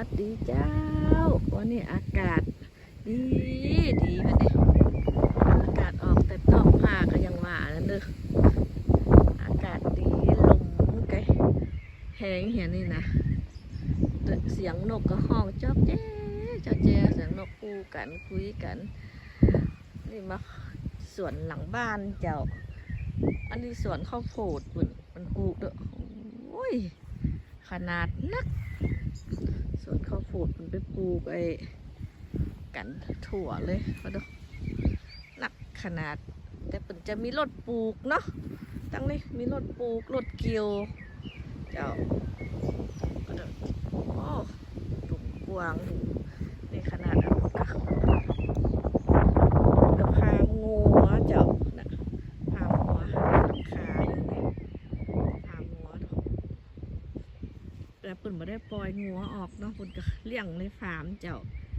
วัสดีเจ้า วันนี้อากาศ ดีดีวันนี้อากาศออกแต่ต้องผ้าก็ยังว่านั่นเด้ออากาศดีลมไกแหงเห็นนี่นะเสียงนกก็ห้องจอบแจ๊จอบแจ๊เสียงนกคู่กันคุยกัน นี่มาสวนหลังบ้านเจ้า อันนี้สวนข้าวโพดปุ่นมันปลูกเด้อโอ้ยขนาดนัก สวนข้าวโพดมันไปปลูกไอ้กันถั่วเลยเขาดูหนักขนาด แต่ปุ่นจะมีรถปลูกเนาะตั้งนี้มีรถปลูกรถเกี่ยวเจ้าก็เด้อโอ้ถุงกวางถุงขนาดนั้นก็กับพางูอะเจ้านะพาหัวขาอยู่นี่พาหัวดู แต่ปิ่นม่ได้ปล่อยงัวออกเนาะปิ่นก็เลี้ยงในฟาร์มเจ้า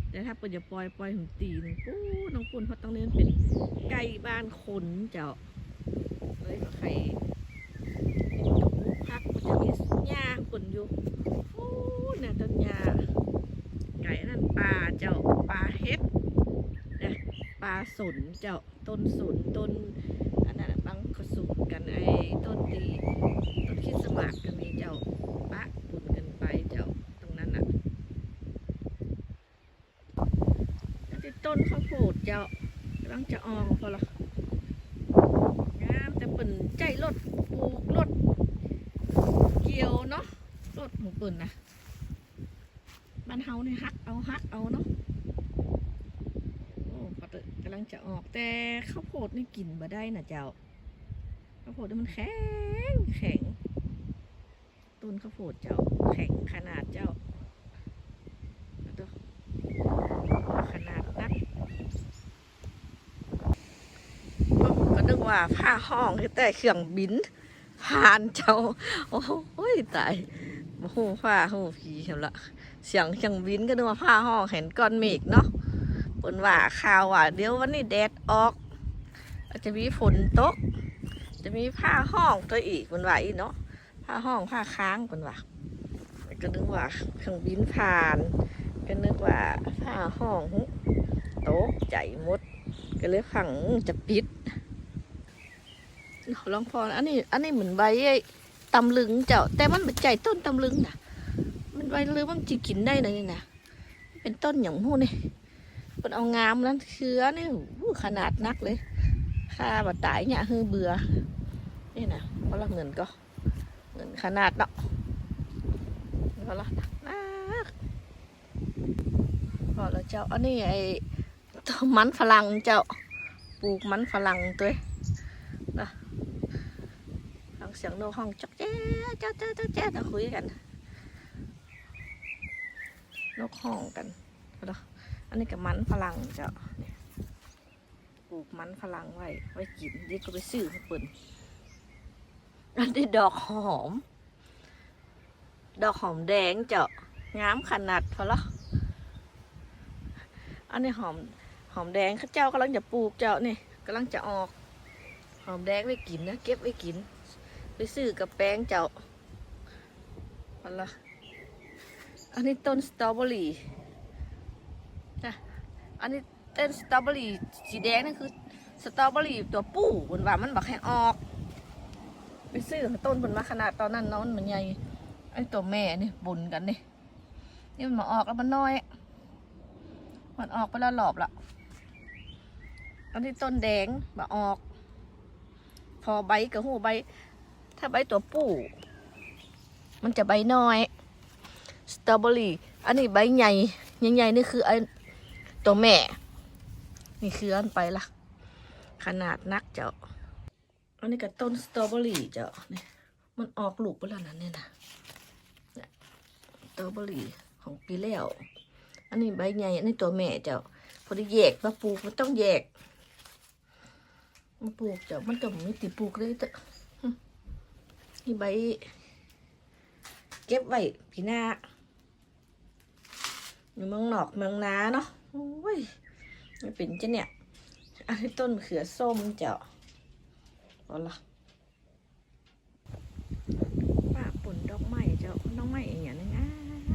แต่ถ้าปิ่นจะปล่อยปล่อยถึงตีนึงปู้น้องปุ่นเพราต้องเล่นเป็นไก่บ้านคนเจ้าเลยก็ใครพักมันจะมีหญ้าปุ่นอยู่ปู้เนี่ยต้นหญ้าไก่นั่นปลาเจ้าปลาเฮ็ดนี่ยปลาสนเจ้าต้นสนต้นอันนั้นบางกระสุนกันไอ้ต้นตีต้นคริดสต์มาสก็มีเจ้า ปะปุ่นกันไปเจ้าตรงนั้นน่ะแล้วที่ต้นข้าวโพดเจ้ กำลังจะออกพอละงามแต่เปิ่นใจรถปลูกรถเกี่ยวเนาะรถของเปิ่นนะบ้านเฮานี่ฮักเอาฮักเอาเนาะโอ้ปะเตกำลังจะออกแต่ข้าวโพดนี่กินบ่ได้นะเจ้าข้าวโพดนี่มันแข็งแข็งต้นข้าวโพดเจ้าแข็งขนาดเจ้าดูขนาดนักก็นึก ว่าผ้าห้องแต่เครื่องบิน ผ่านเจ้า โอ้ยตายโอ้ผ้าโอ้โหผีเห็นละเสียงเครื่องบินก็นึกว่าผ้าห้องเห็นก้อนเมฆเนาะฝนว่าข่าวว่าเดี๋ยววันนี้แดดออกอาจจะมีฝนตก จะมีผ้าห้องตัวอีกฝนว่าอีเนาะผ้าห้องผ้าค้างเป็นว่าก็นึกว่าเครื่องบินผ่านก็นึกว่าผ้าห้องโต๊ะใจมดก็เลยขังจะปิด ลองพออันนี้ อันนี้เหมือนใบตำลึงเจ้า แต่มันเป็นใจต้นตำลึงนะมันใบเลยมันจะกินได้นะนี่นะเป็นต้นอย่างหู้นี่เป็นเอางามนั้นเชื้อนี่ขนาดนักเลยค่าบาตายเนี่ยฮือเบื่อนี่นะเพราะละเงินก็ เงินขนาดเนาะเพอละนักพอแล้วเจ้าอันนี้ไอ้ต้นมันฝรั่งเจ้าปลูกมันฝรั่งตัว ฟังเสียงนกห้องจักแจ๊ะจ้าเจ้าเจ้าแจ๊ะจะคุยกัน นกห้องกันเอาล่ะอันนี้กับมันฝรั่งเจ้านี่ปลูกมันฝรั่งไว้ ไว้กินเดียวก็ไปซื้อมาเปิ่นอันนี้ดอกหอม ดอกหอมแดงเจ้างามขนาดพอละอันนี้หอมหอมแดงข้าเจ้ากำลังจะปลูกเจ้านี่กำลังจะออก หอมแดงไว้กินนะเก็บไว้กิน ไปซื้อกับแป้งเจ้าพอละอันนี้ต้นสตรอเบอรี่นะอันนี้ต้นสตรอเบอรี่สีแดงนั่นคือสตรอเบอรี่ตัวปู่บนว่ามันบอกให้ออก ไปซื้อต้นผลมาขนาดตอนนั้นน้องมันใหญ่ไอ้ตัวแม่นี่บุญกันนี่นี่มันมาออกแล้วมันน้อย มันออกไปแล้วหลอบละอันนี้ต้นแดงมาออก พอใบกับหูใบ ถ้าใบตัวปู่มันจะใบน้อย สตรอเบอรี่ อันนี้ใบใหญ่ ใหญ่ๆนี่คือไอ้ตัวแม่ นี่คืออันไปละขนาดนักเจ้า อันนี้ก็ต้นสตรอเบอรี่เจ้าเนี่ยมันออกลูกไปแล้วนะเนี่ยนะเนี่ยสตรอเบอรี่ของปีแล้ว อันนี้ใบใหญ่ อันนี้ตัวแม่เจ้า พอด้แยกมาปลูกมันต้องแยกมาปลูกเจ้า มันก็ไม่ติปลูกเลยแต่ นี่ใบ เก็บไว้พี่หน้าอยู่เมืองนอกเมืองนาเนาะโอ้ยไม่เป็นจ้ะเนี่ย อันนี้ต้นมะเขือส้มเจ้าเอาละป้าปุ่นดอกไม้เจ้าดอกไม้อย่างนี้ง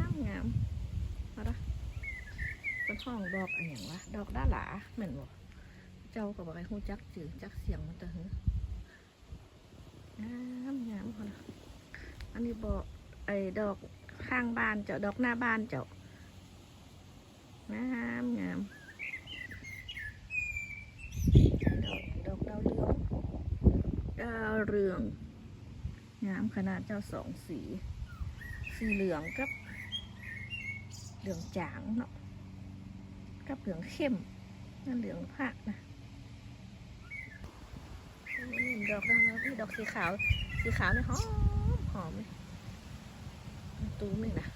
ามงามห้องดอกอะไรอย่างวะ ดอกด้าหลาเหมือนบ่เจ้าก็บอกให้ฮู้จักจื่อจักเสียงมันตะหือ งามงามคนอันนี้บอกไอ้ดอกข้างบ้านเจ้าดอกหน้าบ้านเจ้างามงามดอกดอกดาวเรืองดาวเรืองงามขนาดเจ้าสองสี สีเหลืองกับ เหลืองจางเนาะกับเหลืองเข้มนั่นเหลืองผักนะนี่ ดอกดาวแล้วนี่ดอกสีขาว สีขาวเนี่ยหอมหอมเลยตูมนี่นะ